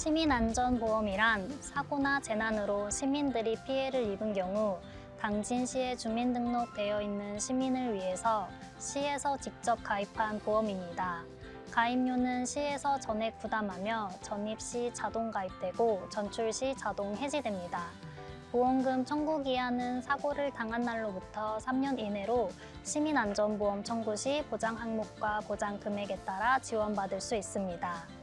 시민안전보험이란 사고나 재난으로 시민들이 피해를 입은 경우 당진시에 주민등록되어 있는 시민을 위해서 시에서 직접 가입한 보험입니다. 가입료는 시에서 전액 부담하며 전입 시 자동 가입되고 전출 시 자동 해지됩니다. 보험금 청구 기한은 사고를 당한 날로부터 3년 이내로 시민안전보험 청구 시 보장 항목과 보장 금액에 따라 지원받을 수 있습니다.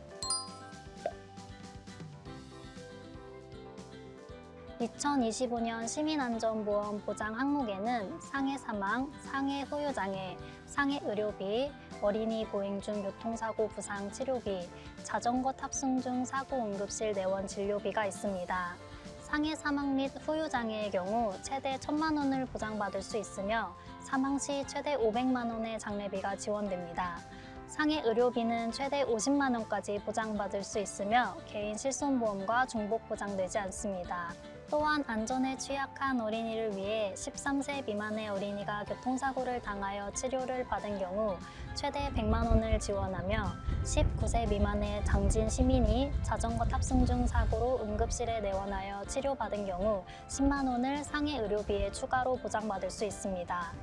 2025년 시민안전보험 보장 항목에는 상해 사망, 상해 후유장애, 상해 의료비, 어린이 보행 중 교통사고 부상 치료비, 자전거 탑승 중 사고 응급실 내원 진료비가 있습니다. 상해 사망 및 후유장애의 경우 최대 1천만 원을 보장받을 수 있으며 사망 시 최대 500만 원의 장례비가 지원됩니다. 상해 의료비는 최대 50만 원까지 보장받을 수 있으며 개인 실손보험과 중복 보장되지 않습니다. 또한 안전에 취약한 어린이를 위해 13세 미만의 어린이가 교통사고를 당하여 치료를 받은 경우 최대 100만 원을 지원하며 19세 미만의 장진 시민이 자전거 탑승 중 사고로 응급실에 내원하여 치료받은 경우 10만 원을 상해 의료비에 추가로 보장받을 수 있습니다.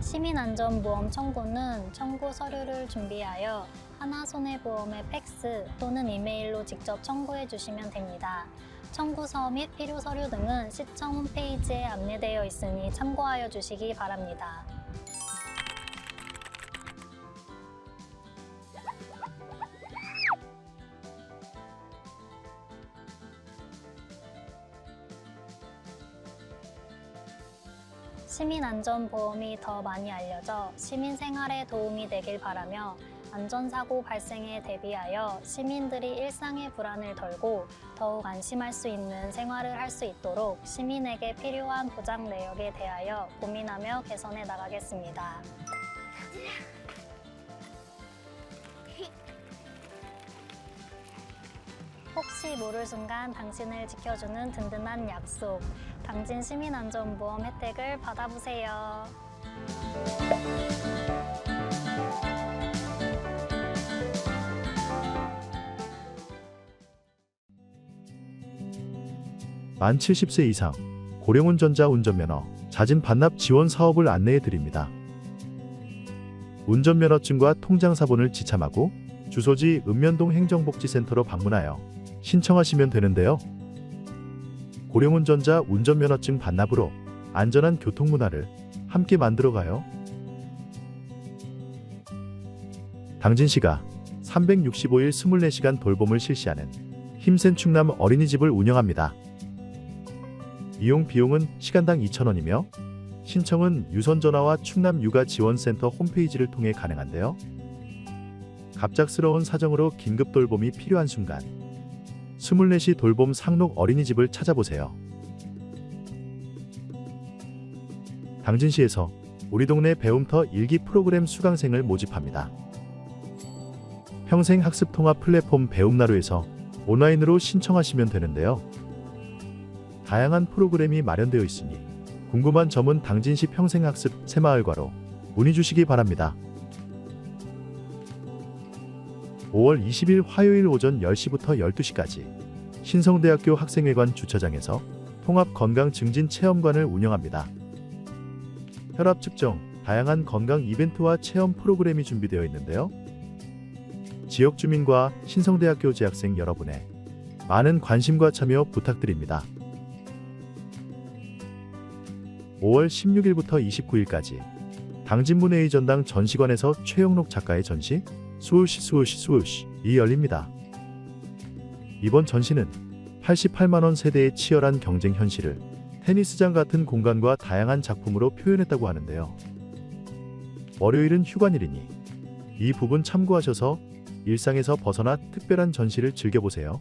시민안전보험 청구는 청구 서류를 준비하여 하나손해보험의 팩스 또는 이메일로 직접 청구해 주시면 됩니다. 청구서 및 필요 서류 등은 시청 홈페이지에 안내되어 있으니 참고하여 주시기 바랍니다. 시민안전보험이 더 많이 알려져 시민 생활에 도움이 되길 바라며 안전사고 발생에 대비하여 시민들이 일상의 불안을 덜고 더욱 안심할 수 있는 생활을 할 수 있도록 시민에게 필요한 보장 내역에 대하여 고민하며 개선해 나가겠습니다. 혹시 모를 순간 당신을 지켜주는 든든한 약속. 당진 시민안전보험 혜택을 받아보세요. 만 70세 이상 고령운전자 운전면허 자진 반납 지원 사업을 안내해 드립니다. 운전면허증과 통장사본을 지참하고 주소지 읍면동 행정복지센터로 방문하여 신청하시면 되는데요. 고령운전자 운전면허증 반납으로 안전한 교통문화를 함께 만들어가요. 당진시가 365일 24시간 돌봄을 실시하는 힘센 충남 어린이집을 운영합니다. 이용 비용은 시간당 2,000원이며 신청은 유선 전화와 충남 육아 지원센터 홈페이지를 통해 가능한데요. 갑작스러운 사정으로 긴급 돌봄이 필요한 순간 24시 돌봄 상록 어린이집을 찾아보세요. 당진시에서 우리 동네 배움터 일기 프로그램 수강생을 모집합니다. 평생 학습 통합 플랫폼 배움나루에서 온라인으로 신청하시면 되는데요. 다양한 프로그램이 마련되어 있으니 궁금한 점은 당진시 평생학습 새마을과로 문의 주시기 바랍니다. 5월 20일 화요일 오전 10시부터 12시까지 신성대학교 학생회관 주차장에서 통합 건강 증진 체험관을 운영합니다. 혈압 측정, 다양한 건강 이벤트와 체험 프로그램이 준비되어 있는데요. 지역 주민과 신성대학교 재학생 여러분의 많은 관심과 참여 부탁드립니다. 5월 16일부터 29일까지 당진문회의 전당 전시관에서 최영록 작가의 전시 수우시 수우시 수우시 이 열립니다. 이번 전시는 88만원 세대의 치열한 경쟁 현실을 테니스장 같은 공간과 다양한 작품으로 표현했다고 하는데요. 월요일은 휴관일이니 이 부분 참고하셔서 일상에서 벗어나 특별한 전시를 즐겨보세요.